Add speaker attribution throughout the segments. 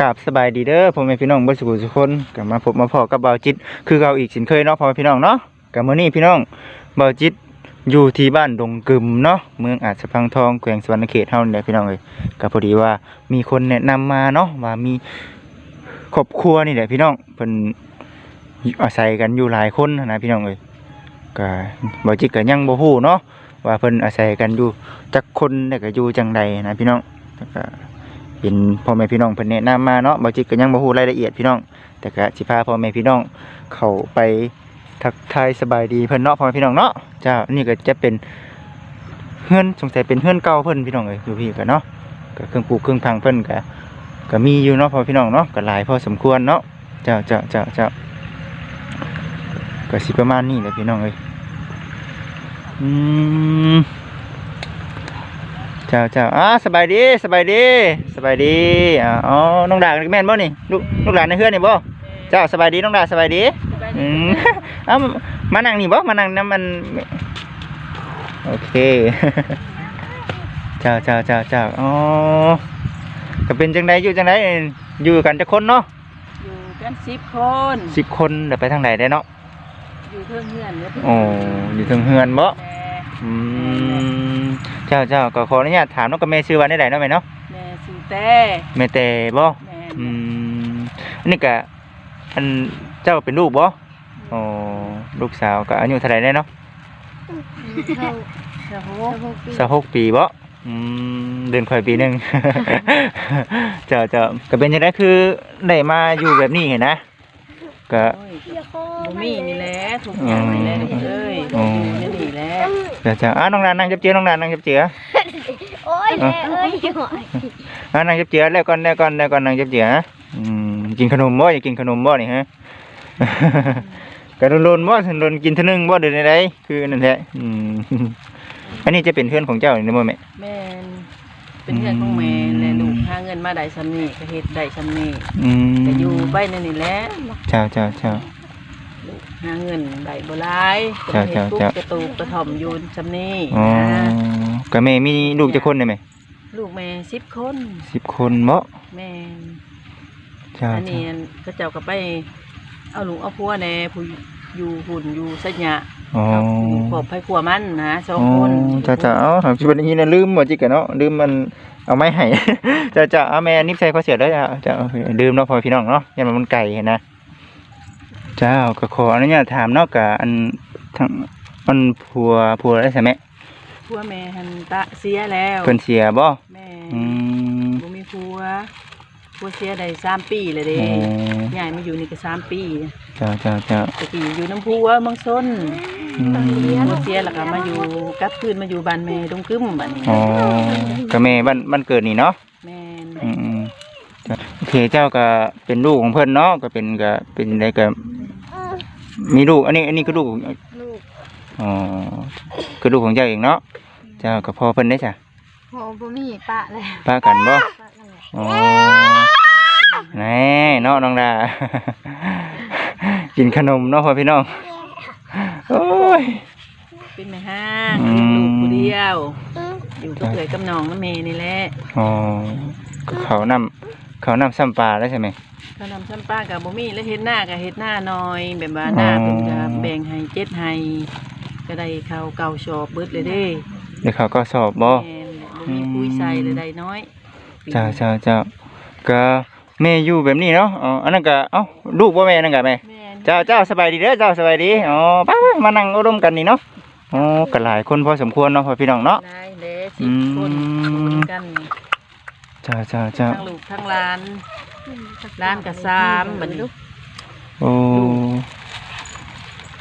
Speaker 1: กับสบายดีเด้อพ่อแม่พี่น้องเบ่สุขทุกคนกลับมาพบมาพอกับเบาจิต คือเราอีกสินเคยเนาะพ่อแม่พี่น้องเนาะกับมื้อนี้พี่น้องเบาจิตอยู่ที่บ้านดงกึมเนาะเมืองอาจสะพังทองแขวงสวรรณเขตเฮานี่แหละพี่น้องเอ้ยก็พอดีว่ามีคนแนะนำมาเนาะว่ามีครอบครัวนี่แหละพี่น้องเพิ่นอาศัยกันอยู่หลายคนนะพี่น้องเอ้ยก็เบาจิตก็ยังบ่ฮู้เนาะว่าเพิ่นอาศัยกันอยู่จักคนแล้วก็อยู่จังใดนะพี่น้องแล้วก็ เป็นพ่อแม่พี่น้องเพิ่นแนะนำมาเนาะบ่จิตก็ยังบ่ฮู้รายละเอียดพี่น้อง แต่ก็สิพาพ่อแม่พี่น้องเข้าไปทักทายสบายดีเพิ่นเนาะพ่อแม่พี่น้องเนาะจ้านี่ก็จะเป็นเฮือนสงสัยเป็นเฮือนเก่าเพิ่นพี่น้องเอ้ยอยู่พี่ก็เนาะก็เครื่องปลูกเครื่องพังเพิ่นก็ก็มีอยู่เนาะพ่อพี่น้องเนาะก็หลายพอสมควรเนาะเจ้าเจ้าเจ้าเจ้าก็สิประมาณนี้แหละพี่น้องเอ้ยอืม เจ้าเจ้าอ่าสบายดีสบายดีสบายดีอ่าอ๋อน้องดาแม่นบ่นี่ลูกลูกหลานในเฮือนนี่บ่เจ้าสบายดีน้องดาสบายดีอืมเอ้ามานั่งนี่บ่มานั่งน้ำมันโอเคเจ้าเจ้าเจ้าเจ้าอ๋อก็เป็นจังไดอยู่จังไดอยู่กันจักคนเนาะ
Speaker 2: อยู่กันสิบคน
Speaker 1: สิบคนเดี๋ยวไปทางไหนได้เนาะ
Speaker 2: อยู่เพื่อนเพื่อนเนี่ย
Speaker 1: โอ้อยู่เทิงเฮือนบ่
Speaker 2: แม่
Speaker 1: อืม เจ้าเจ้าก็ขออนุญาตถามน้องกับแม่ชื่อว่าได้ไหนเนาะแม่เนาะ
Speaker 2: แม่สูแต่
Speaker 1: แม่แต่บ่
Speaker 2: แม่
Speaker 1: อืมอันนี้ก็อันเจ้าเป็นลูกบ่อ๋อลูกสาวก็อายุเท่าไหร่ได้เนาะ
Speaker 3: เข้า
Speaker 2: สะโพ
Speaker 3: สะ
Speaker 2: ก
Speaker 3: โพกปี
Speaker 1: สักหกปีบ่อืมเดือนข่อยปีหนึง เจ้าเจ้าก็เป็นจังไดคือได้มาอยู่แบบนี้เห็นนะ ก็
Speaker 2: โอ้ยบ่มีนี่แหละทุกอย่างนี่แหละลูกเอ้ย
Speaker 1: อืม
Speaker 2: อยู่นี่แหละ
Speaker 1: เจ้าเจ้าอะน้องนานนั่งจับเจือน้องนานนั่งจับเจือ
Speaker 3: โอ้ยแม่เอ้ยหอย
Speaker 1: อะนั่งจับเจือแล้วก่อนแล้วก่อนแล้วก่อนนั่งจับเจืออืมกินขนมบ่อยากกินขนมบ่นี่ฮะก็โดนๆบ่โดนกินเทอนึงบ่เดี๋ยวใดๆคือนั่นแหละอืมอันนี้จะเป็นเพื่อนของเจ้านี่บ่แม่
Speaker 2: แม่น เป็นเพื่อนของแม่และลูกหาเงินมาได้ซำนี้ก็เฮ็ดได้ซำนี้
Speaker 1: อืม
Speaker 2: ก็อยู่ไปนั่นนี่แหละ
Speaker 1: เจ้าเจ้าเจ้า
Speaker 2: หาเงินได้บ่หลาย
Speaker 1: เจ้าเจ้าเจ้า
Speaker 2: กระตูกกระถ่อมอยู่ซำนี้
Speaker 1: อ๋อ
Speaker 2: นะ
Speaker 1: ก็แม่มีลูกจักคนได้ไหม
Speaker 2: ลูกแม่สิบคน
Speaker 1: สิบคนบ่
Speaker 2: แม่น
Speaker 1: เจ้า
Speaker 2: อันนี้
Speaker 1: เจ้า
Speaker 2: อันก็เจ้าก็ไป เอาลุงเอาพัวแหน่ผู้อยู่หุ่นอยู่สัญญา
Speaker 1: อ๋อ
Speaker 2: ขอบไผขัวมันนะสอง
Speaker 1: อ๋อ
Speaker 2: คน
Speaker 1: เจ้าเจ้าเอ้าสิบัดนี้นะลืมบ่จิกะเนาะลืมมันเอาไม้ให้เจ้าเจ้าเอาแม่นิบใส่ข้อเสียเด้อจ้าเจ้าเอาลืมเนาะพ่อพี่น้องเนาะยันมันไก่เห็นนะเจ้าก็ขออนุญาตถามเนาะกะอันทั้งมันผัวผัวได้ใช่ไหม
Speaker 2: พัวแม่หันตะเสียแล้ว
Speaker 1: เพิ่นเสียบ่
Speaker 2: แม่
Speaker 1: อืม
Speaker 2: บ่มีพัวพัวเสียได้สามปีเลยเด้
Speaker 1: อ๋อ
Speaker 2: ย้ายมาอยู่นี่ก็สามปี
Speaker 1: เจ้าเจ้าเจ้า
Speaker 2: ตะกี้อยู่น้ำพัวเมืองซน
Speaker 1: อืม
Speaker 2: พัวเสียแล้วก็มาอยู่กลับคืนมาอยู่บ้านแม่ตรงกึ้มบัดนี้
Speaker 1: อ๋อก็แม่บ้านบ้านเกิดนี่เนาะ
Speaker 2: แม่น
Speaker 1: อืมๆจ้ะโอเคเจ้าก็เป็นลูกของเพิ่นเนาะก็เป็นก็เป็นได้ก็มีลูก อันนี้ อันนี้คือลูกของ
Speaker 3: ลูก
Speaker 1: อ๋อคือลูกของเจ้าเองเนาะเจ้าก็พอเพิ่นได้จ้ะ
Speaker 3: โหบ่มีปะเลย
Speaker 1: ป้ากันบ่
Speaker 3: ปะนั่นแหละ
Speaker 1: อ๋อแน่เนาะน้องดา กินขนมเนาะพ่อพี่น้อง โอ้ย
Speaker 2: เป็นแม่ห้าง
Speaker 1: อืม
Speaker 2: ลูกผู้เดียว อยู่กับเอื้อยกับน้องน้ำเมนี่แหละ
Speaker 1: อ๋อก็เขาวนำเขาวนำซ้ำปลาได้ใช่ไหม
Speaker 2: เขานำซ้ำป้ากับบ่มีแล้วเฮ็ดหน้ากับเฮ็ดหน้าน้อยแบบว่าหน้า
Speaker 1: อ๋อ
Speaker 2: เพิ่นก็แบ่งให้เจ็ดให้ก็ได้ข้าวเก่าชอบเบิดเลยเด้
Speaker 1: เดี๋ยวเขาก็สอบบ่
Speaker 2: แม่นบ่มีปุ๋ยใส่เลยได้น้อย
Speaker 1: เจ้าเจ้าเจ้าก็แม่อยู่แบบนี้เนาะอ๋ออันนั้นก็เอ้าลูกบ่แม่นั่นก็แม่
Speaker 2: แม่น
Speaker 1: เจ้าเจ้าสบายดีเด้อเจ้าสบายดีอ๋อไปๆมานั่งอุดมกันนี่เนาะอ๋อก็หลายคนพอสมควรเนาะพ่อพี่น้องเนาะ
Speaker 2: ได้เด้สิบคน
Speaker 1: อืม
Speaker 2: คนกันนี่
Speaker 1: เจ้าเจ้าเจ้า
Speaker 2: ทั้งลูกทั้งหลานหลานก็สามบัดนี้
Speaker 1: โอ้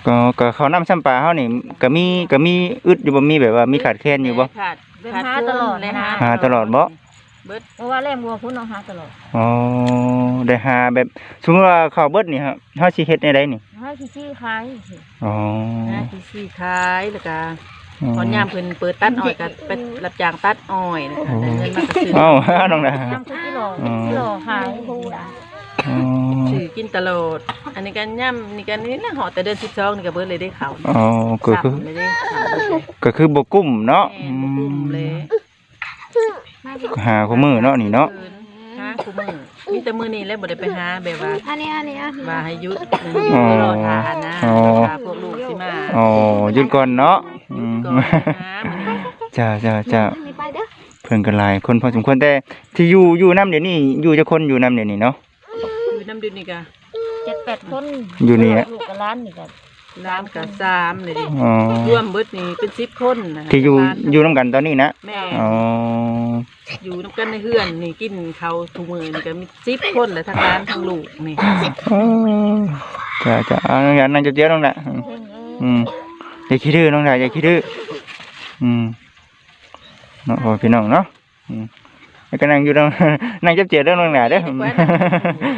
Speaker 1: ก็ก็เขาวนำซ้ำปลาเฮานี่ก็มีก็มีอึดอยู่บ่มีแบบว่ามีขาดแคลนอยู่บ่
Speaker 2: ขาด
Speaker 3: เป็น
Speaker 2: ขาด
Speaker 3: หา
Speaker 2: ทุน
Speaker 3: ตลอด
Speaker 2: เลย
Speaker 3: นะ
Speaker 1: หาตลอดบ่
Speaker 2: เบิด
Speaker 3: เพราะว่าแรมบัวพุ่นเอาหาตลอด
Speaker 1: อ๋อได้หาแบบสมมุติว่าข้าวเบิดนี่ฮะเฮาสิเฮ็ดในใดนี่
Speaker 3: หาที่ชื่อคล้ายสิ
Speaker 1: อ๋อ
Speaker 2: หน้าที่สี่ขายแล้วก็ตอนยามเพิ่นเปิดตัดอ้อยก็ไปรับจ้างตัดอ้อยนะคะได้เงินมาก็ซื้อ
Speaker 1: เอ้าน้องดา
Speaker 3: น้ำคุกกิโล
Speaker 1: อ๋อ
Speaker 3: กิโลขายผู้ดา
Speaker 1: อ๋อ
Speaker 2: ซื้อกินตลอดอันนี้กันย่ำนี่กันนี่นะหอแต่เดือนสิบสองนี่ก็เบิดเลยได้เขาว
Speaker 1: อ๋อก็คือ
Speaker 2: สั่งเลยได้เขาวเบิดเลย
Speaker 1: ก็คือบ่กุ้มเนาะ
Speaker 2: แม่นบ่กุ้มเลย
Speaker 1: หาคู่มือเนาะนี่เนาะ
Speaker 2: หาคู่มือมีแต่มื้อนี้แล้วบ่ได้ไปหาแบบว่า
Speaker 3: อันนี้อันนี้อันนี้
Speaker 2: ว่าให้หยุดหยุดรอทานนะทาพวกลูกสิมา
Speaker 1: อ๋อหยุดก่อนเนาะอืม
Speaker 2: ก่อนนะมื้อนี้
Speaker 1: จ้าจ้าจ้า
Speaker 3: อันนี้ไปเด้อ
Speaker 1: เพิ่นก็หลายคนพอสมควรแต่ที่อยู่อยู่นํเดี๋ยวนี้อยู่จะคนอยู่นํเดี๋ยวนี้เนาะ
Speaker 2: อยู่น้ำดินนี่ก็
Speaker 3: เจ็ดแปดคน
Speaker 1: อยู่นี่อะ
Speaker 3: ลูกกับร้านนี่ก็
Speaker 2: ร้านก็3เลยดิ
Speaker 1: อ๋อ
Speaker 2: รวมเบิดนี่เป็น10คนนะ
Speaker 1: ที่อยู่
Speaker 2: ร้าน
Speaker 1: อยู่นํกันตอนนี้นะ
Speaker 2: แม่
Speaker 1: อ๋อ
Speaker 2: อยู่นํกันในเฮือนนี่กินข้าวทุกมื้อนี่ก็มี10คนแหละทั้งร้านทั้งลูกนี่
Speaker 1: อ๋อจ้าจ้าเอาอย่างนั้นจะเจียวน้องละ
Speaker 3: เพิ่งเออ
Speaker 1: อืมอย่าคิดดื้อน้องละอย่าคิดดื้ออืมเนาะพอพี่น้องเนาะอืมแล้วก็นั่งอยู่ตรงนั่งจับเจียวเรื่องน้องละเด้อ
Speaker 2: ไปนั่ง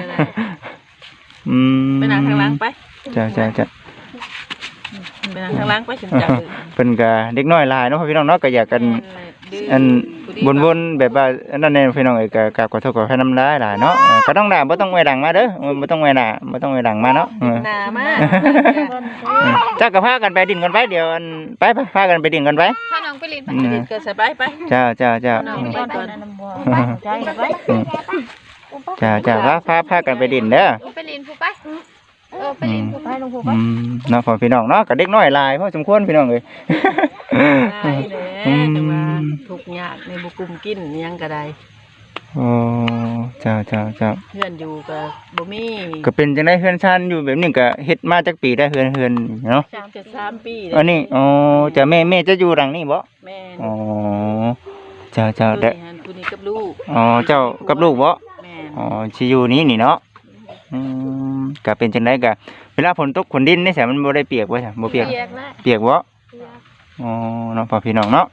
Speaker 2: ก็ได้
Speaker 1: อืม
Speaker 2: ไปนั่งข้างหล่างไป
Speaker 1: จ้าจ้าจ้า
Speaker 2: ไปนั่งข้างหล่างไปฉันจับเลย
Speaker 1: เพิ่นก็เด็กน้อยหลายเนาะพ่อพี่น้องเนาะก็อยากกันอันวนๆแบบว่าอันนั้นแน่พี่น้องเอ้ยก็กราบขอโทษขออภัยน้ำลายหลายเนาะเออก็ต้องด่าบ่ต้องไว้ดังมาเด้อเออบ่ต้องไว้ด่าบ่ต้องไว้ดังมาเนาะเออ
Speaker 2: หนามาก
Speaker 3: เพิ่น
Speaker 1: เออจ้าก็พากันไปดินกันไปเดี๋ยวอันไปไปพากันไปดินกันไป
Speaker 3: พาน้องไปเรียนไป
Speaker 1: อืม
Speaker 2: เกิดสบายไป
Speaker 1: จ้าจ้าจ้า
Speaker 2: น้อง
Speaker 3: ไปก่อนนะน้ำบัวไปใจไป
Speaker 1: อืมจ้าจ้าพาพาพากันไปดินเด้อ
Speaker 3: ไปเรียนผู้ไป เออไปเรียนผู้ไปลงผู้ไป
Speaker 1: อืมเนาะพ่อพี่น้องเนาะก็เด็กน้อยหลายพอสมควรพี่น้องเอ้ย
Speaker 2: ได้แหละแต่ว่าทุกข์ยากในบุกุมกินอิหยังก็ได้
Speaker 1: โอ้จ้าจ้าจ้า
Speaker 2: เพื่อนอยู่ก็บ่มี
Speaker 1: ก็เป็นจังได๋เฮือนชันอยู่แบบนี้ก็เฮ็ดมาจักปีได้เฮือนเฮือนเนาะ
Speaker 2: สามจะสามปี
Speaker 1: อันนี้อ๋อจะแม่แม่จะอยู่หลังนี้บ่
Speaker 2: แม่น
Speaker 1: อ๋อเจ้าเจ้า
Speaker 2: ผู้
Speaker 1: ได้
Speaker 2: นี้หันผู้นี้กับลูก
Speaker 1: อ๋อเจ้ากับลูกบ่
Speaker 2: แม่น
Speaker 1: อ๋อสิอยู่นี้นี่เนาะอืม ก็เป็นจังไดก็เวลาฝนตกฝนดินนี่แสมันบ่ได้เปียกบ่ใช่บ่เปียก
Speaker 3: เปียกนะ
Speaker 1: เปียกบ่
Speaker 3: เปียก
Speaker 1: อ๋อเนาะพ่อพี่น้องเนาะ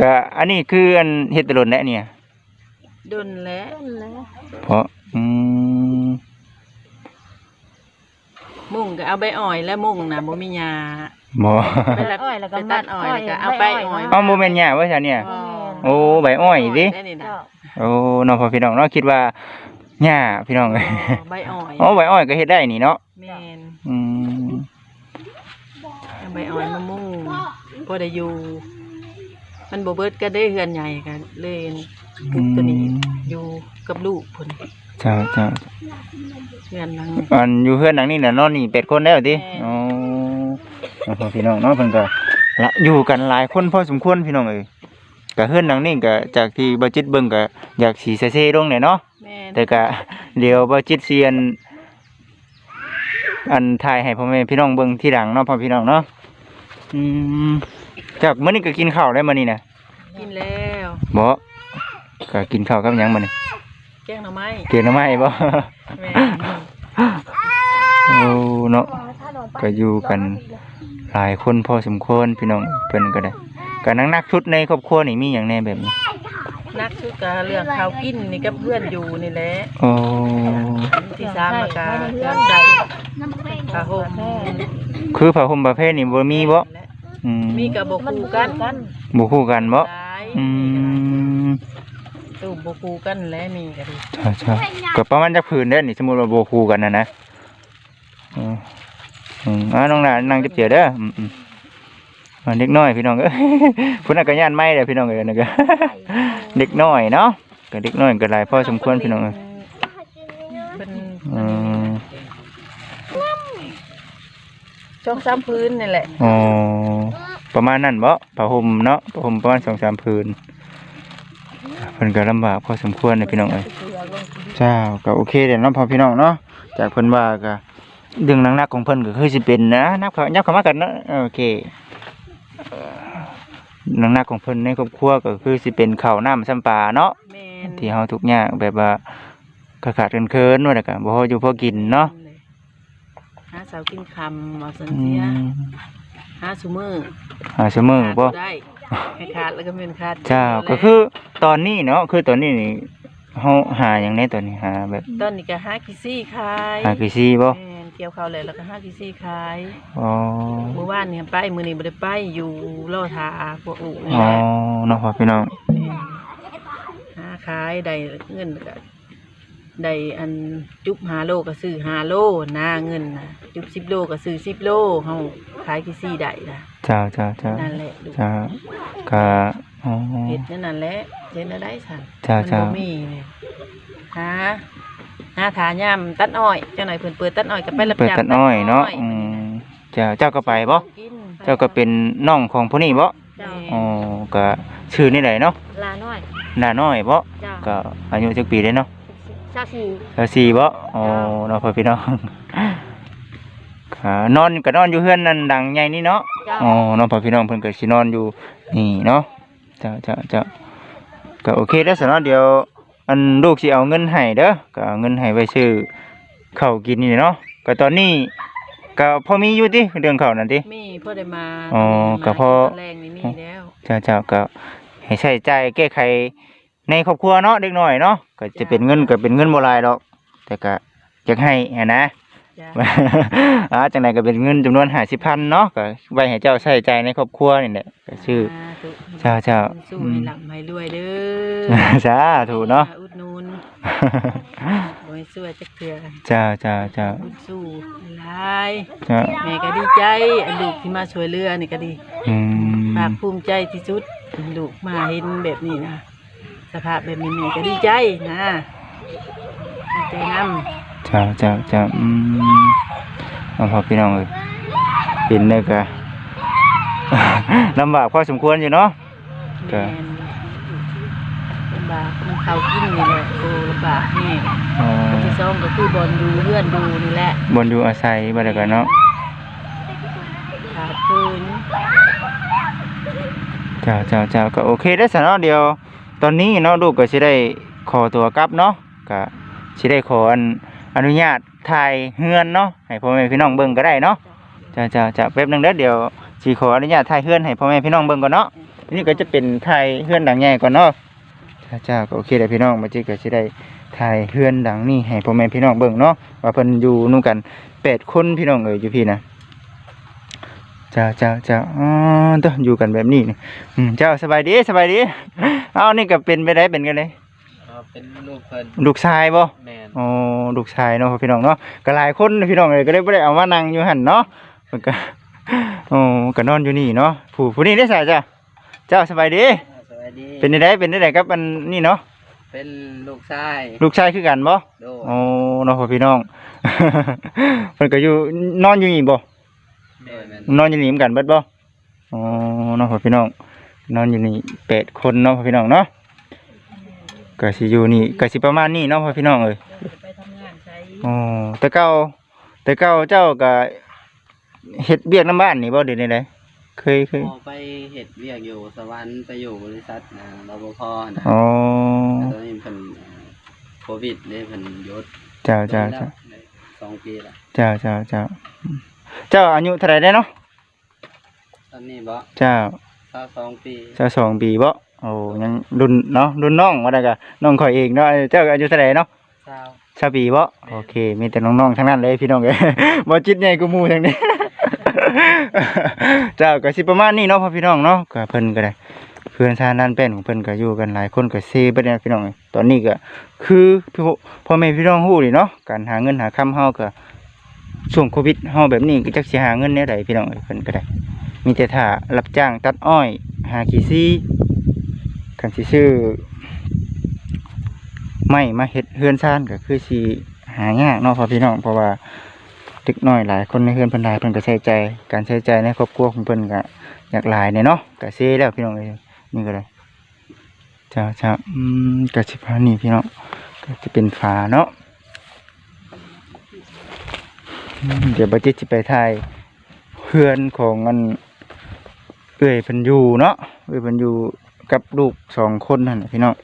Speaker 1: ก็อันนี้คืออันเฮ็ดแตลนแหละเนี่ย
Speaker 2: ดนแล้ว
Speaker 3: ต้นแล้ว
Speaker 1: เพราะอืม
Speaker 2: มุ่งก็เอาใบอ้อยแล้วมุ่งน่ะบ่มีหญ้า
Speaker 1: บ่
Speaker 2: ไปตัด
Speaker 3: อ้อยแล้วก็
Speaker 2: ไปตัดอ้อยแล้วก็เอาไปอ้อย
Speaker 1: เอ้าบ่แม่นหญ้าว่าซะเนี่ย
Speaker 2: อ๋อ
Speaker 1: โอ้ใบอ้อยดิ
Speaker 2: ได้นี่นะ
Speaker 3: เจ้า
Speaker 1: โอ้เน้องพ่อพี่น้องเนาะคิดว่า หญ้าพี่น้องเอ้ย
Speaker 2: อ๋อใบอ้อย
Speaker 1: อ๋อใบอ้อยก็เฮ็ดได้นี่เนาะ
Speaker 2: แม่น
Speaker 1: อืม
Speaker 2: เอาใบอ้อยมามุ่งพอได้อยู่ มันบ่เบิดก็ได้เฮือนใหญ่กันเลยปลูกตัวนี้อยู่กับลูกพุ่น
Speaker 1: เจ้าเจ้า
Speaker 2: เฮือนหลัง
Speaker 1: อันอยู่เฮือนหลังนี้น่ะนอนนี่เป็ดคนแล้วติ
Speaker 2: แม่
Speaker 1: อ๋อเอาพ่อพี่น้องเนาะเพิ่นก็ละอยู่กันหลายคนพอสมควรพี่น้องเอ้ยก็เฮือนหลังนี้ก็จากที่บ่จิตเบิ่งก็อยากสิเซ่ๆลงแหน่เนาะ
Speaker 2: แม่น
Speaker 1: แต่ก็เดี๋ยวบ่จิตเซียน อันถ่ายให้พ่อแม่พี่น้องเบิ่งทีหลังเนาะพ่อพี่น้องเนาะอืมจากมื้อนี้ก็กินข้าวได้มื้อนี้น่ะ
Speaker 2: กินแล้ว
Speaker 1: บ่ก็กินข้าวกับหยังมื้อนี้
Speaker 2: แกงหน่อไม้
Speaker 1: เกณฑ์หน่อไม้บ่
Speaker 2: แม่น
Speaker 1: โอ้เนาะ ก็อยู่กัน หลายคนพอสมควรพี่น้องเพิ่นก็ได้ก็นักนักๆชุดในครอบครัวนี่มีหยังแน่แบบนี้
Speaker 2: นักสุดก็เรื่องข้าวกินนี่กับเพื่อนอยู่นี่แหละ
Speaker 1: โอ้
Speaker 2: ที่สามแล้วก็เรื่องใจผ้าห่ม
Speaker 1: คือผ้าห่มประเภทนี้บ่มีบ่อืม
Speaker 2: มีกับบ่คู่กัน
Speaker 3: กัน
Speaker 1: บ่คู่กันบ่
Speaker 2: หลาย
Speaker 1: อืม
Speaker 2: ตู้บ่คู่กันแล้วนี่ก็ดี
Speaker 1: ใช่ใช่ก็ประมาณจักผืนเด้อนี่สมมุติว่าบ่คู่กันน่ะนะอืมอืมอ่าน้องหลานนั่งจับเจียเด้ออืมอืมอ่า เด็กน้อยพี่น้องเอ้ยพุ่นน่ะก็ย่านไม้เด้อพี่น้องเอ้ยนั่นก็เด็กน้อยเนาะก็เด็กน้อยก็หลายพอสมควรพี่น้องเอ้ย
Speaker 2: เป็น
Speaker 1: อืม
Speaker 2: ช่องสามพื้นนี่แหละ
Speaker 1: อ๋อประมาณนั้นบ่ผ้าห่มเนาะผ้าห่มประมาณ2-3ผืนเพิ่นก็ลำบากพอสมควรนะพี่น้องเอ้ยเจ้าก็โอเคเด้เนาะพอพี่น้องเนาะจากเพิ่นว่าก็เรื่องหนักๆของเพิ่นก็คือสิเป็นนะนับเขายับเข้ามากันเนาะโอเค เอ่อหนักๆของเพิ่นในครอบครัวก็คือสิเป็นข้าวน้ำซ้ำปลาเนาะ
Speaker 2: แม่น
Speaker 1: ที่เฮาทุกข์ยากแบบว่าขาดๆเคินๆว่าแล้วก็บ่พออยู่พอกินเนาะ
Speaker 2: หาเสาวกินคำเอาสัน
Speaker 1: อื
Speaker 2: เสีย
Speaker 1: ม
Speaker 2: หาซุมือ
Speaker 1: หาเสมอบ่
Speaker 2: ขาดได้ให้ขาดแล้วก็เป็นขาด
Speaker 1: เจ้าก็คือตอนนี้เนาะคือตอนนี้นี่เฮาหาหยังแน่ตอนนี้หาแบบ
Speaker 2: ตอนนี้ก็หากิซี่ขาย
Speaker 1: หากี่ซี่บ่
Speaker 2: แม่นเกี่ยวข้าวแล้วแล้วก็หากิซี่ขาย
Speaker 1: อ๋อ
Speaker 2: เมื่อวานเนี่ยไปมื้อนี้บ่ได้ไปอยู่รอทาพวกลูกนี่
Speaker 1: อ๋อ
Speaker 2: แหละ
Speaker 1: เนาะพ่อพี่น้อง
Speaker 2: หาขายได้เงินก็ได้อันจุบหาโลก็ซื้อหาโลนะเงินนะจุบสิบโลก็ซื้อสิบโลเฮาขายกี่ซี่ได้นะ
Speaker 1: เจ้าเจ้าเจ้า
Speaker 2: นั่นแหละลูก
Speaker 1: เจ้าก็อ๋อ
Speaker 2: เฮ็ดนั่นนั่นแหละเฮ็ดอะไรสั่น
Speaker 1: จ้า
Speaker 2: มัน
Speaker 1: จ้า
Speaker 2: บ่มีเนี่ยหา หาถายามตัดอ้อยจังหน่อยเพิ่นเปิดตัดอ้อยก็ไปรับ
Speaker 1: เปิด
Speaker 2: จ้าง
Speaker 1: ตัดอ้อยเนาะอืมเจ้าเจ้าก็ไปบ่
Speaker 2: กิน
Speaker 1: เจ้าก็เป็นน้องของผู้นี้บ่
Speaker 3: เจ้า
Speaker 1: อ๋อก็ชื่อนี่ไหนเนาะ
Speaker 3: ลาน้อย
Speaker 1: หน้าน้อยบ่
Speaker 3: เจ้า
Speaker 1: ก็อายุจักปีได้เนาะ
Speaker 3: ชาสี
Speaker 1: เท่าสี่บ่อ๋อเนาะพ่อพี่น้องก็นอนก็นอนอยู่เฮือนนั่นดังใหญ่นี่เนาะ
Speaker 3: เจ้า
Speaker 1: อ๋อน้องพ่อพี่น้องเพิ่นก็สินอนอยู่นี่เนาะเจ้าเจ้าเจ้าก็โอเคแล้วสนอเดี๋ยว อันลูกสิเอาเงินให้เด้อก็เอาเงินให้ไว้ซื้อข้าวกินนี่เนาะก็ตอนนี้ก็พอมีอยู่ติเรื่องข้าวนั่นติ
Speaker 2: มีพอได้มา
Speaker 1: อ๋อก็พอ
Speaker 2: ตนแรงนี่มีแล้ว
Speaker 1: เจ้าเจ้าก็ให้ใช้จ่ายแก้ไขในครอบครัวเนาะเด็กน้อยเนาะก็จะเป็นเงินก็เป็นเงินบ่หลายดอก แต่ก็อยากให้หั้นนะ
Speaker 2: จ้ะ
Speaker 1: อ่าจังไดก็เป็นเงินจำนวน50,000เนาะก็ไว้ให้เจ้าใช้จ่ายในครอบครัวนี่แหละก็ชื่อ
Speaker 2: สาธุ
Speaker 1: เจ้าเจ้า
Speaker 2: สู้
Speaker 1: อื
Speaker 2: ให้
Speaker 1: ม
Speaker 2: หลังให้รวยเด้อ
Speaker 1: สาธุเนาะ
Speaker 2: อุดหนุนบ่ให้ช่วยจักเทื่อ
Speaker 1: เจ้าเจ้าเจ้า
Speaker 2: อุดสู้หลาย
Speaker 1: เจ้า
Speaker 2: แม่ก็ดีใจอันลูกที่มาช่วยเหลือนี่ก็ดี
Speaker 1: อืม
Speaker 2: ภาคภูมิใจที่สุดลูกมาเห็นแบบนี้นะสภาพแบบนี้แม่ก็ดีใจนะดีใจนำ
Speaker 1: เจ้าเจ้าเจ้าอืมเอาพอพี่น้องเอ้ยเห็นเลยก็ลำบากพอสมควรอยู่เนาะก็
Speaker 2: แม่นลำบากมันเขากินนี่แหละโอ้ลำบากนี่
Speaker 1: อ๋อ
Speaker 2: ที่สองก็คือบอลดูเพื่อนดูนี่แหละ
Speaker 1: บนอยู่อาศัยบ่ได้กันเนาะ
Speaker 2: ขาดคืน
Speaker 1: เจ้าเจ้าเจ้าก็โอเคได้อสนเนาะเดียว ตอนนี้เนาะลูกก็สิได้ขอตัวกลับเนาะก็สิได้ขออัน อนุญาตถ่ายเฮือนเนาะให้พ่อแม่พี่น้องเบิ่งก็ได้เนาะจ้าเจ้าเจ้าแป๊บหนึงเด้อเดี๋ยวสิขออนุญาตถ่ายเฮือนให้พ่อแม่พี่น้องเบิ่งก่อนเนาะนนี้ก็จะเป็นถ่ายเฮือนหลังใหญ่ก่อนเนาะเจ้าจ้าก็โอเคเด้อพี่น้องมาจิก็สิได้ถ่ายเฮือนหลังนี้ให้พ่อแม่พี่น้องเบิ่งเนาะว่าเพิ่นอยู่นู่นกันแปดคนพี่น้องเอ้ยอยู่พี่นะเจ้าเจ้าเจ้าอ๋อต้องอยู่กันแบบนี้นี่เจ้าสบายดีสบายดีเอานี่ก็เป็นไปได้เป็นกันเลย
Speaker 4: เป็นลูกเพิ่น
Speaker 1: ลูกชายบ่
Speaker 4: แมน
Speaker 1: โอ้ลูกชายเนาะพี่น้องเนาะก็หลายคนพี่น้องเลยก็เลยบ่ได้เอามานั่งอยู่หั่นเนาะมันก็โอ้ก็นอนอยู่นี่เนาะผู้ผู้นี้ได้สายจ้ะเจ้าสบายดี
Speaker 4: สวัสดี
Speaker 1: เป็นได้เป็นได้กับอันนี่เนาะ
Speaker 4: เป็นลูกชาย
Speaker 1: ลูกชายคือกันบ่
Speaker 4: โด
Speaker 1: โอ้เนาะพ่อพี่น้อง เพิ่นก็อยู่นอนอยู่นี่บ่
Speaker 4: แม่แม่น
Speaker 1: นอนอยู่นี่เหมือนกันเบิดบ่อ๋อเนาะพ่อพี่น้อง นอนอยู่นี่แปดคนเนาะพ่อพี่น้องเนาะ ก็สิอยู่นี่ก็สิประมาณนี้เนาะพ่อพี่น้องเอ้ย
Speaker 2: ไปทำงานใช้
Speaker 1: อ๋อแต่เก่าแต่เก่าเจ้าก็เฮ็ดเบียกน้ำบ้านนี่บ่เดี๋ยวนี้ได้เคยเคย
Speaker 4: พอไปเฮ็ดเวียกอยู่สวรรค์ไปอยู่บริษัทนะรปภนะ
Speaker 1: อ๋อ
Speaker 4: แต่ตอนนี้เพิ่นเอ่อโควิดเลยเพิ่นหยุด
Speaker 1: เจ้าเจ้า
Speaker 4: โดน
Speaker 1: เจ้า
Speaker 4: แล้วได้สองปีละ
Speaker 1: เจ้าเจ้าเจ้าเจ้าอายุเท่าไหร่ได้เนาะ
Speaker 4: ตอนนี้บ่
Speaker 1: เจ้า
Speaker 4: เศร้าสองปี
Speaker 1: เจ้าสองปีบ่ โอ้ยังรุ่นเนาะรุ่นน้องว่าได้ก็น้องข่อยเองเนาะเจ้าก็อายุเท่าไหร่เนาะ
Speaker 4: เศร้า
Speaker 1: ชาปีบ่โอเค มีแต่น้องๆทั้งนั้นเลยพี่น้องเอ้ยบ่จิตใหญ่กูหมู่ทั้งนี้ เจ้าก็สิประมาณนี้เนาะพ่อพี่น้องเนาะก็เพิ่นก็ได้เพื่อนชานั่นเป็นของเพิ่นก็อยู่กันหลายคนก็เซเบิดเนี่ยพี่น้องเอ้ยตอนนี้ก็คือพี่พ่อแม่พี่น้องฮู้นี่เนาะการหาเงินหาค่ำเฮาก็ช่วงโควิดเฮาแบบนี้ก็จักสิหาเงินแนวใดพี่น้องเอ้ยเพิ่นก็ได้ มีแต่ถ้ารับจ้างตัดอ้อย หาขี้ซี่ กันสิซื้อไม่มาเฮ็ดเฮือนซ่านก็คือสิหายากเนาะพ่อพี่น้องเพราะว่าเด็กน้อยหลายคนในเฮือนเพิ่นหลายเพิ่นก็ใช้ใจ การใช้ใจในครอบครัวของเพิ่นก็อยากหลายเนี่ยเนาะก็เซ่แล้วพี่น้องเอ้ยนี่ก็เลยจ้าจ้าอืมก็สิพานี่พี่น้องก็จะเป็นฝาเนาะเดี๋ยวบัดจิตสิไปถ่ายเพื่อนของอันเอื้อยพิ่นอยู่เนาะเอื้อยพิ่นอยู่ กับลูกสองคนนั่นน่ะพี่น้อง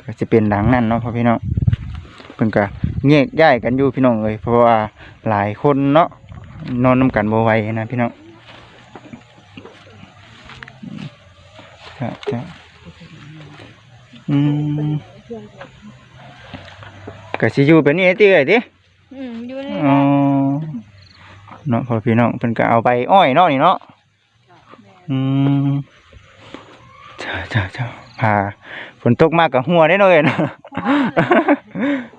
Speaker 1: ก็จะเป็นหลังนั่นเนาะพ่อพี่น้องเพิ่นก็แยกย้ายกันอยู่พี่น้องเอ้ยเพราะว่าหลายคนเนาะนอนนํกันบ่ไหวนะพี่น้องจ้ะจ้ะอืมก็สิอยู่แบบนี้ติเอ้ยติ
Speaker 3: อืมอยู่นี่
Speaker 1: อ๋อเนาะพ่อพี่น้องเพิ่นก็เอาไปอ้อยเนาะนี่เนาะอืม จ้าจ้าจ้าพาฝนตกมากกับหัวได้เนาะเอ้ยเนาะ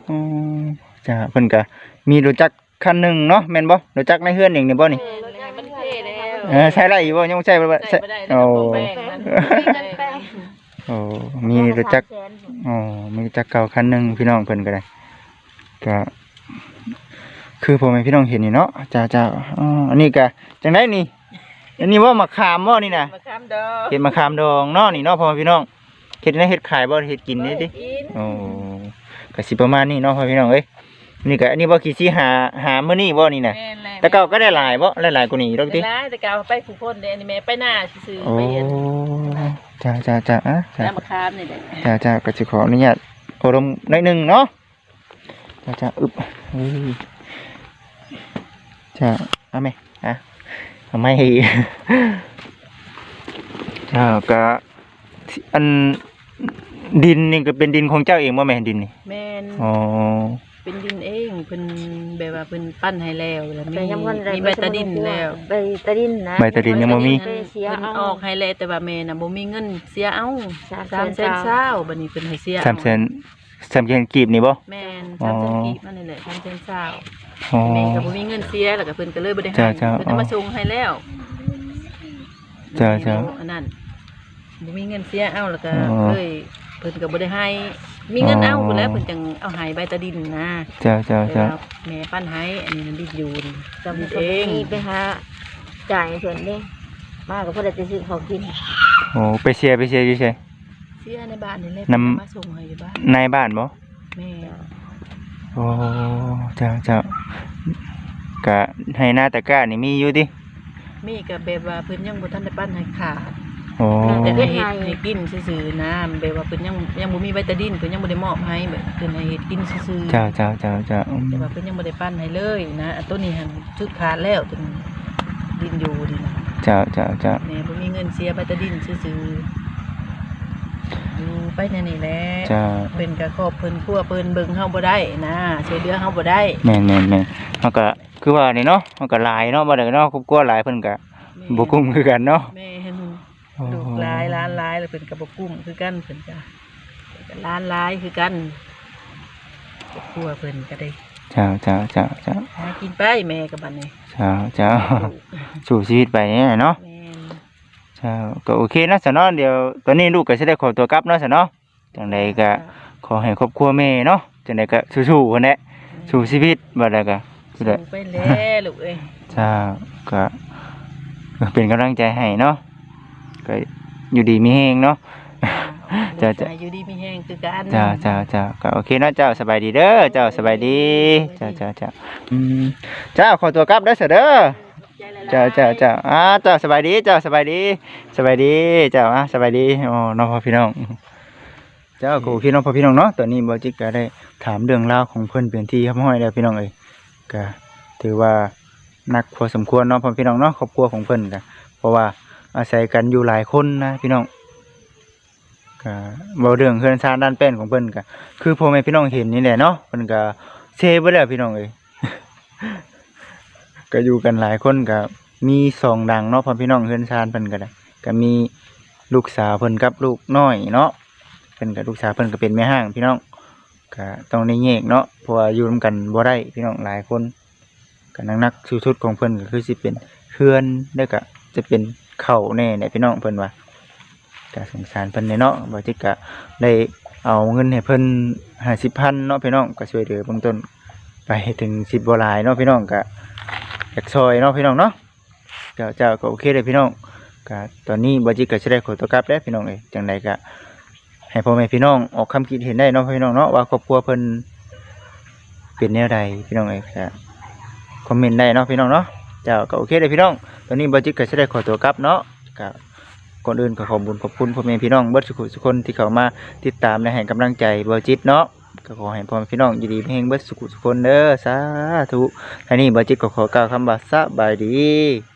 Speaker 1: อืมจ้าเพิ่นก็มีรถจักรคันหนึงเนาะแม่นบ่รถจักรในเฮือนเองนี่บ่นี่
Speaker 3: เออรถจักรมันเท่แล้ว
Speaker 1: เอเออใช้ไรอยู่บ่ยังบ่ใช้บ่
Speaker 2: ใส่บ่ได้แล้ว
Speaker 1: โอ้
Speaker 2: ก็บ่แป้งมัน
Speaker 3: แป้ง
Speaker 1: โอ้มีรถจักรอ๋อมีรถจักรเก่าคันหนึงพี่น้องเพิ่นก็ได้ก็คือพ่อแม่พี่น้องเห็นนี่เนาะจ้าจ้าอ๋ออันนี้ก็จังไดนี่ อันนี้ว่ามะขามบ่นี่น่ะ
Speaker 2: มะขามดอก
Speaker 1: เห็ดมะขามดองเนาะนี่เนาะพ่อแม่พี่น้องเฮ็ดได้เฮ็ดขายบ่เฮ็ดกินนี่ติ
Speaker 2: กิน
Speaker 1: โอ้ก็สิประมาณนี้เนาะพ่อพี่น้องเอ้ยนี่ก็อันนี้บ่กี่สิหาหามื้อนี้บ่นี่น่ะ
Speaker 2: แม่นหละ
Speaker 1: แต่เก่าก็ได้หลายบ่หลายๆกว่านี้ดอกติ
Speaker 2: ได้แต่กาวไปผู้คนเด้อันนี้แม่ไปหน้าซื่อ
Speaker 1: โอ้
Speaker 2: ๆไปเห็น
Speaker 1: จ้าจ้าจ้าอะจ้า
Speaker 2: น้ำมะขามนี่แหละ
Speaker 1: จ้าจ้าก็สิขออนุญาตโอรมหน่อยหนึงเนาะจ้าจ้าอึบเฮ้ยจ้าเอาไหมอะเอา ไม่จ้าก็อันดินนี่ก็เป็นดินของเจ้าเองบ่แม่นดินนี่
Speaker 2: แม่น
Speaker 1: อ๋อ
Speaker 2: เป็นดินเองเพิ่นแบบว่าเพิ่นปั้นให้แล้วแล้วมี
Speaker 3: แต่ยังบ่ได้
Speaker 2: มีใบตะดินแล้ว
Speaker 3: ใบตะดินนะ
Speaker 1: ใบตะดินยังบ่มี
Speaker 3: ไปเสีย
Speaker 2: เพิ่น
Speaker 3: เอา
Speaker 2: ออกให้แล้วแต่ว่าแม่น่ะบ่มีเงินเสียเอา
Speaker 3: สาม
Speaker 2: สาม
Speaker 3: แส
Speaker 2: แส
Speaker 3: น
Speaker 2: น
Speaker 3: เศร้า
Speaker 2: เศร้าบัดนี้เพิ่นให้เสีย
Speaker 1: สามแสนสามแสนกีบนี่บ่
Speaker 2: แม่น
Speaker 1: อ๋อ
Speaker 2: สามแสนกีบมันนี่แหละสามแสนเศร้า
Speaker 1: อ๋อ
Speaker 2: แม่ก็บ่มีเงินเสียแล้วก็เพิ่นก็เลยบ่ได้ให้
Speaker 1: จ้าจ้า
Speaker 2: เพิ่นเอามาส่งให้แล้ว
Speaker 1: จ้าจ้า
Speaker 2: อันนั้นบ่มีเงินเสียเอาแล้วก็
Speaker 1: อ๋อ
Speaker 2: เลยเพิ่นก็บ่ได้ให้ มีเงินเอา
Speaker 1: อ๋อ
Speaker 2: พุ่นแล้วเพิ่นจังเอาให้ใบตะดินนะ
Speaker 1: จ้าจ้าจ้า
Speaker 2: แต่ว่าแม่ปั้นให้อันนี้มันดินอยู่นี่จำ
Speaker 3: มัน
Speaker 2: เอง
Speaker 3: มีไปหาจ่ายเพิ่นเด้มาก็เพิ่นได้จะซื้อของกิน
Speaker 1: โอ้ไปเชียร์ไปเชียร์อยู่ใช่
Speaker 2: เสียในบ้านนี่แหละ
Speaker 1: นำ
Speaker 2: เพิ่นเอามาส่งให้อยู่บ้าน
Speaker 1: ในบ้านบ่
Speaker 2: แม่
Speaker 1: โอ้จ้าจ้า ก็ให้หน้าตะกร้านี่มีอยู่ติ
Speaker 2: มีก็แบบว่าเพิ่นยังบ่ทันได้ปั้นให้ขาด
Speaker 1: โอ้
Speaker 2: แต่ให้เฮ็ดให้กินซื่อๆนะแบบว่าเพิ่นยังยังบ่มีใบตะดินเพิ่นยังบ่ได้มอบให้แบบเพิ่นให้เฮ็ดกินซื่อๆ
Speaker 1: จ้าจ้าจ้าจ้าอืม
Speaker 2: แต่ว่าเพิ่นยังบ่ได้ปั้นให้เลยนะอันตัวนี้หันชุดขาดแล้วตัวนี้ดินอยู่ดินะ
Speaker 1: จ้าจ้าจ้า
Speaker 2: แม่บ่มีเงินเสียใบตะดินซื่อๆ อยู่ไปแนวนี่แหละ
Speaker 1: จ้า
Speaker 2: เพิ่นก็ครอบเพิ่นครัวเพิ่นเบิ่งเฮาบ่ได้นะช่วยเหลือเฮาบ่ได้
Speaker 1: แม่นแม่นแม่นเฮาก็คือว่านี่เนาะเฮาก็หลายเนาะบ่ได้เนาะครอบครัวหลายเพิ่นก็บ่คุ้มคือกันเนาะ
Speaker 2: แม่เห็นลูกหลายล้านหลายแล้วเพิ่นก็บ่กุ้มคือกันเพิ่นก็เพิ่นก็ล้านหลายคือกันครอบครัวเพิ่นก็ได้
Speaker 1: จ้าจ้าจ้าจ้า
Speaker 2: หากินไปแม่ก็บัดนี้
Speaker 1: จ้าจ้า
Speaker 2: ลูก
Speaker 1: สู่ชีวิตไปเนี่ยเนาะ
Speaker 2: แม่น
Speaker 1: จ้า ก็โอเคนะสะเนาะเดี๋ยวตอนนี้ลูกก็สิได้ขอตัวกลับเนาะสะเนาะจังใดก็ขอให้ครอบครัวแม่เนาะจังใดก็สู้ๆพุ่นแหละสู้ชีวิตบ่ได้ก็สิได้
Speaker 2: สู้ไปแล้วลูกเอ้ย
Speaker 1: จ้าก็ก็เป็นกำลังใจให้เนาะก็อยู่ดีมีแฮงเนาะจ้ะจ้ะ
Speaker 2: อยู่ดีมีแห้งคือกัน
Speaker 1: จ้าจ้าจ้าก็โอเคเนาะเจ้าสบายดีเด้อเจ้าสบายดีจ้าจ้าจ้าอืมเจ้าขอตัวกลับเด้อเสยเด้อ เจ้าเจ้าเจ้าอ่าเจ้าสบายดีเจ้าสบายดีสบายดีเจ้าอะสบายดีอ๋อน้องพ่อพี่น้อง เจ้ากูพี่น้องพ่อพี่น้องเนาะตอนนี้บอจิกก็ได้ถามเรื่องราวของเพิ่นเป็นที่ครับห้อยแล้วพี่น้องเอ้ยก็ถือว่านักพอสมควรเนาะพ่อพี่น้องเนาะครอบครัวของเพิ่นก็เพราะว่าอาศัยกันอยู่หลายคนนะพี่น้องก็เว้าเรื่องเฮือนซานด้านแป้นของเพิ่นก็คือพ่อแม่พี่น้องเห็นนี่แหละเนาะเพิ่นก็เซไปแล้วพี่น้องเอ้ย ก็อยู่กันหลายคนก็มีสองดังเนาะพ่อพี่น้องเฮือนซานเพิ่นก็ได้ก็มีลูกสาวเพิ่นกับลูกน้อยเนาะเพิ่นกับลูกสาวเพิ่นก็เป็นแม่ห้างพี่น้องก็ต้องได้แยกเนาะเพราะว่าอยู่ร่วมกันบ่ได้พี่น้องหลายคนก็นักนักสุดๆของเพิ่นก็คือสิเป็นเฮือนแล้วก็จะเป็นเข้าแน่เนี่ยพี่น้องเพิ่นว่าก็สงสารเพิ่นเนาะบ่จิกก็ได้เอาเงินให้เพิ่น50,000เนาะพี่น้องก็ช่วยเหลือเบื้องต้นไปถึง10บ่หลายเนาะพี่น้องก็ อยากซอยเนาะพี่น้องเนาะเจ้าเจ้าก็โอเคเลยพี่น้องก็ตอนนี้บอจิก็จะได้ขอตัวกลับแล้วพี่น้องเอ้ยจังใดก็ให้พ่อแม่พี่น้องออกความคิดเห็นได้เนาะพี่น้องเนาะว่าครอบครัวเพิ่นเป็นแนวใดพี่น้องเอ้ยก็คอมเมนต์ได้เนาะพี่น้องเนาะเจ้าก็โอเคเลยพี่น้อง ตอนนี้บอจิก็จะได้ขอตัวกลับเนาะก็ก่อนอื่นก็ขอบุญขอบคุณพ่อแม่พี่น้องเบิร์ดสุขสุคนที่เข้ามาติดตามและให้กำลังใจบอจิตเนาะ ก็ขอให้พ่อแม่พี่น้องอยู่ดีมีแรงเบิดสุขสุขคนเด้อสาธุท่านี้บาจิตก็ขอกล่าวคำบาสบายดี